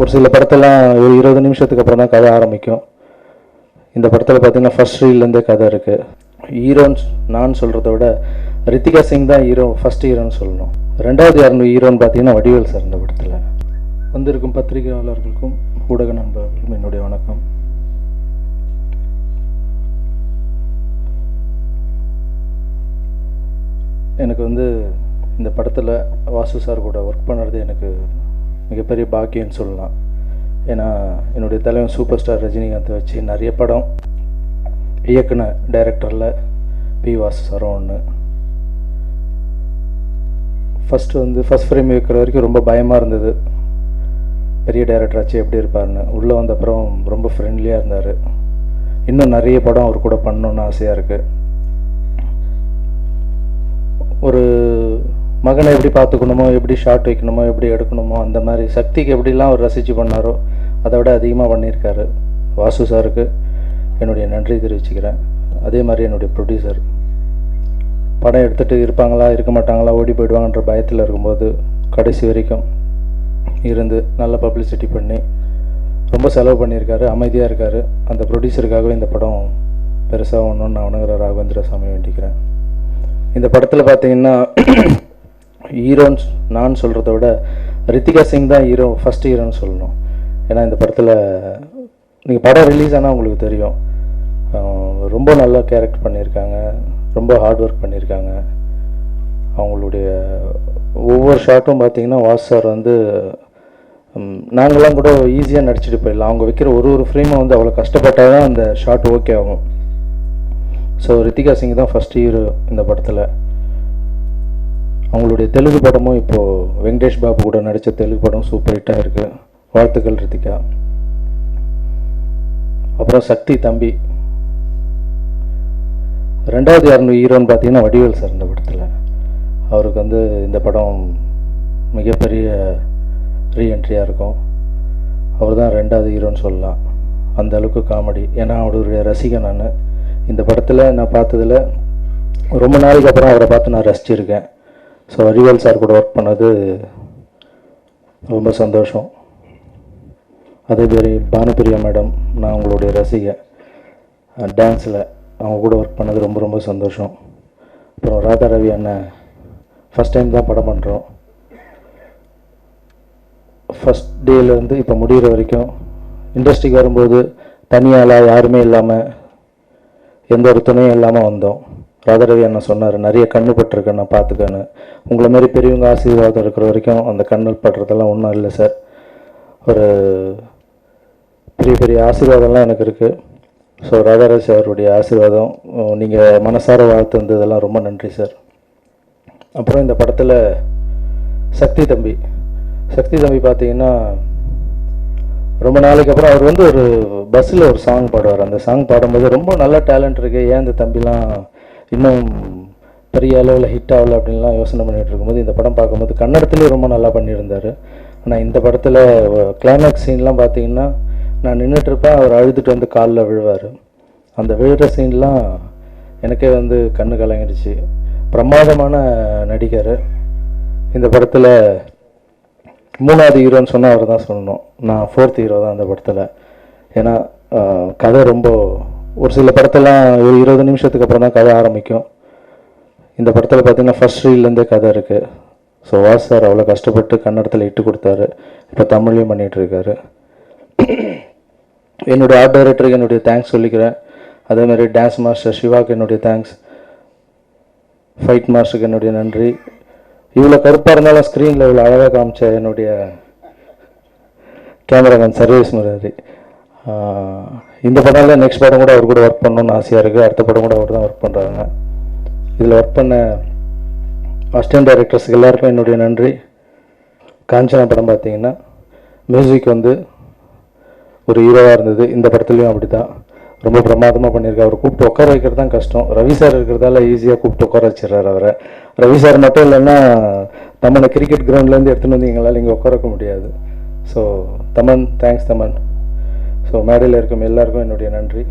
ஒரு சில படத்தெல்லாம் ஒரு இருபது நிமிஷத்துக்கு அப்புறம் தான் கதை ஆரம்பிக்கும். இந்த படத்தில் பார்த்தீங்கன்னா ஃபர்ஸ்ட் ரீல்லேருந்தே கதை இருக்குது ஹீரோன்னு நான் சொல்கிறத விட ரித்திகா சிங் தான் ஹீரோ ஃபர்ஸ்ட் ஹீரோன்னு சொல்லணும். ரெண்டாவது யாருன்னு ஹீரோன்னு பார்த்தீங்கன்னா வடிவேல் சார் இந்த படத்தில். வந்திருக்கும் பத்திரிகையாளர்களுக்கும் ஊடக நண்பர்களுக்கும் என்னுடைய வணக்கம். எனக்கு வந்து இந்த படத்தில் வாசு சார் கூட ஒர்க் பண்ணுறது எனக்கு மிகப்பெரிய பாக்கியம்னு சொல்லலாம். ஏன்னா என்னுடைய தலைவன் சூப்பர் ஸ்டார் ரஜினிகாந்தை வச்சு நிறைய படம் இயக்குன டைரக்டரில் பி வாசு சாரும் ஒன்று ஃபஸ்ட்டு வந்து ஃபஸ்ட் ஃப்ரேம் வைக்கிற வரைக்கும் ரொம்ப பயமாக இருந்தது. பெரிய டைரக்டர் ஆச்சு எப்படி இருப்பார்னு உள்ளே வந்த அப்புறம் ரொம்ப ஃப்ரெண்ட்லியாக இருந்தார். இன்னும் நிறைய படம் அவர் கூட பண்ணணுன்னு ஆசையாக இருக்குது ஒரு மகனை எப்படி பார்த்துக்கணுமோ எப்படி ஷார்ட் வைக்கணுமோ எப்படி எடுக்கணுமோ அந்த மாதிரி சக்திக்கு எப்படிலாம் அவர் ரசித்து பண்ணாரோ அதை விட அதிகமாக பண்ணியிருக்காரு வாசு சாருக்கு. என்னுடைய நன்றி தெரிவிச்சுக்கிறேன். அதே மாதிரி என்னுடைய ப்ரொடியூசர் படம் எடுத்துகிட்டு இருப்பாங்களா இருக்க மாட்டாங்களா ஓடி போயிடுவாங்கன்ற பயத்தில் இருக்கும்போது கடைசி வரைக்கும் இருந்து நல்ல பப்ளிசிட்டி பண்ணி ரொம்ப செலவு பண்ணியிருக்காரு அமைதியாக இருக்கார். அந்த ப்ரொடியூசருக்காகவே இந்த படம் பெருசாக ஒன்றுன்னு நான் வணங்குற ராகவேந்திர சாமி வேண்டிக்கிறேன். இந்த படத்தில் பார்த்தீங்கன்னா ஹீரோன்னு நான் சொல்கிறத விட ரித்திகா சிங் தான் ஹீரோ ஃபஸ்ட் ஹீரோன்னு சொல்லணும். ஏன்னா இந்த படத்தில் நீங்கள் படம் ரிலீஸ் ஆனால் உங்களுக்கு தெரியும். ரொம்ப நல்லா கேரக்டர் பண்ணியிருக்காங்க. ரொம்ப ஹார்ட் ஒர்க் பண்ணியிருக்காங்க. அவங்களுடைய ஒவ்வொரு ஷாட்டும் பார்த்தீங்கன்னா வாஸ் சார் வந்து நாங்களாம் கூட ஈஸியாக நடிச்சிட்டு போயிடலாம். அவங்க வைக்கிற ஒரு ஒரு ஃப்ரேமும் வந்து அவ்வளோ கஷ்டப்பட்டால் தான் அந்த ஷாட் ஓகே ஆகும். ஸோ ரித்திகா சிங் தான் ஃபஸ்ட் ஹீரோ இந்த படத்தில். அவங்களுடைய தெலுங்கு படமும் இப்போது வெங்கடேஷ் பாபு கூட நடித்த தெலுங்கு படம் சூப்பர் ஹிட்டாக இருக்குது வாழ்த்துக்கள் ரித்திகா. அப்புறம் சக்தி தம்பி. ரெண்டாவது யாருன்னு ஹீரோன்னு பார்த்தீங்கன்னா வடிவேல் சார் இந்த படத்தில். அவருக்கு வந்து இந்த படம் மிகப்பெரிய ரீஎன்ட்ரியாக இருக்கும். அவர் தான் ரெண்டாவது ஹீரோன்னு சொல்லலாம். அந்த அளவுக்கு காமெடி ஏன்னா அவருடைய ரசிகன் நான். இந்த படத்தில் நான் பார்த்ததில் ரொம்ப நாளைக்கு அப்புறம் அவரை பார்த்து நான் ரசிச்சிருக்கேன். ஸோ அறிவியல் சார் கூட ஒர்க் பண்ணது ரொம்ப சந்தோஷம். அதே மாதிரி பானுபிரியா மேடம் நான் அவங்களுடைய ரசிகை. டான்ஸில் அவங்க கூட ஒர்க் பண்ணது ரொம்ப ரொம்ப சந்தோஷம். அப்புறம் ராதா ரவி அண்ணன் ஃபஸ்ட் டைம் தான் படம் பண்ணுறோம் ஃபஸ்ட் டேலேருந்து இப்போ முடிகிற வரைக்கும் இண்டஸ்ட்ரிக்கு வரும்போது தனியால் யாருமே இல்லாமல் எந்த ஒரு துணையும் இல்லாமல் வந்தோம். ராதாரவி என்ன சொன்னார் நிறைய கண்ணு பட்டிருக்கேன் நான் பார்த்துக்கன்னு. உங்களை மாதிரி பெரியவங்க ஆசீர்வாதம் இருக்கிற வரைக்கும் அந்த கண்ணல் படுறதெல்லாம் ஒன்றும் இல்லை சார் ஒரு பெரிய பெரிய ஆசீர்வாதம்லாம் எனக்கு இருக்குது ஸோ ராதாராஜ் அவருடைய ஆசீர்வாதம் நீங்கள் மனசார வாழ்த்து வந்ததெல்லாம் ரொம்ப நன்றி சார் அப்புறம் இந்த படத்தில் சக்தி தம்பி. சக்தி தம்பி பார்த்தீங்கன்னா ரொம்ப நாளைக்கு அப்புறம் அவர் வந்து ஒரு பஸ்ஸில் ஒரு சாங் பாடுவார். அந்த சாங் பாடும்போது ரொம்ப நல்ல டேலண்ட் இருக்குது ஏன் இந்த தம்பிலாம் இன்னும் பெரிய அளவில் ஹிட் ஆகல அப்படின்லாம் யோசனை பண்ணிகிட்டு இருக்கும்போது இந்த படம் பார்க்கும்போது கன்னடத்துலேயும் ரொம்ப நல்லா பண்ணியிருந்தார். ஆனால் இந்த படத்தில் கிளைமேக்ஸ் சீன்லாம் பார்த்தீங்கன்னா நான் நின்றுட்டு இருப்பேன் அவர் அழுதுட்டு வந்து காலில் விழுவார். அந்த விழுற சீன்லாம் எனக்கே வந்து கண்ணு கலங்கிடுச்சு. பிரமாதமான நடிகர். இந்த படத்தில் மூணாவது ஹீரோன்னு சொன்னால் அவர் தான் சொல்லணும். நான் ஃபோர்த் ஹீரோ தான் அந்த படத்தில். ஏன்னா கதை ரொம்ப ஒரு சில படத்தெல்லாம் ஒரு இருபது நிமிஷத்துக்கு அப்புறம் தான் கதை ஆரம்பிக்கும். இந்த படத்தில் பார்த்தீங்கன்னா ஃபர்ஸ்ட் ரீல்லேருந்தே கதை இருக்குது ஸோ வாஸ் சார் அவ்வளோ கஷ்டப்பட்டு கன்னடத்தில் இட்டு கொடுத்தாரு. இப்போ தமிழ்லையும் பண்ணிகிட்ருக்காரு என்னுடைய ஆர்ட் டைரக்டருக்கு என்னுடைய தேங்க்ஸ் சொல்லிக்கிறேன். அதேமாதிரி டான்ஸ் மாஸ்டர் சிவாக்கு என்னுடைய தேங்க்ஸ் ஃபைட் மாஸ்டருக்கு என்னுடைய நன்றி. இவ்வளோ கருப்பாக இருந்தாலும் ஸ்க்ரீனில் இவ்வளோ அழகாக காமிச்ச என்னுடைய கேமராமேன் சர்வீஸ் முராரி இந்த படம்ல நெக்ஸ்ட் படம் கூட அவர் கூட ஒர்க் பண்ணணும்னு ஆசையாக இருக்குது அடுத்த படம் கூட அவர் தான் ஒர்க் பண்ணுறாங்க இதில் ஒர்க் பண்ண அசிஸ்டன்ட் டைரக்டர்ஸ்க்கு எல்லாருக்கும் என்னுடைய நன்றி. காஞ்சனா படம் பார்த்தீங்கன்னா மியூசிக் வந்து ஒரு ஹீரோவாக இருந்தது. இந்த படத்துலையும் அப்படி தான் ரொம்ப பிரமாதமாக பண்ணியிருக்காரு. அவர் கூப்பிட்டு உட்கார வைக்கிறது தான் கஷ்டம். ரவி சார் இருக்கிறதால ஈஸியாக கூப்பிட்டு உட்கார வச்சிடுறாரு அவரை. ரவி சார் மட்டும் இல்லைன்னா தமனை கிரிக்கெட் கிரவுண்ட்லேருந்து எடுத்துன்னு வந்து எங்களால் இங்கே உட்காரக்க முடியாது. So Thaman thanks Thaman. So மேடையில் இருக்கும் எல்லாருக்கும் என்னுடைய நன்றி.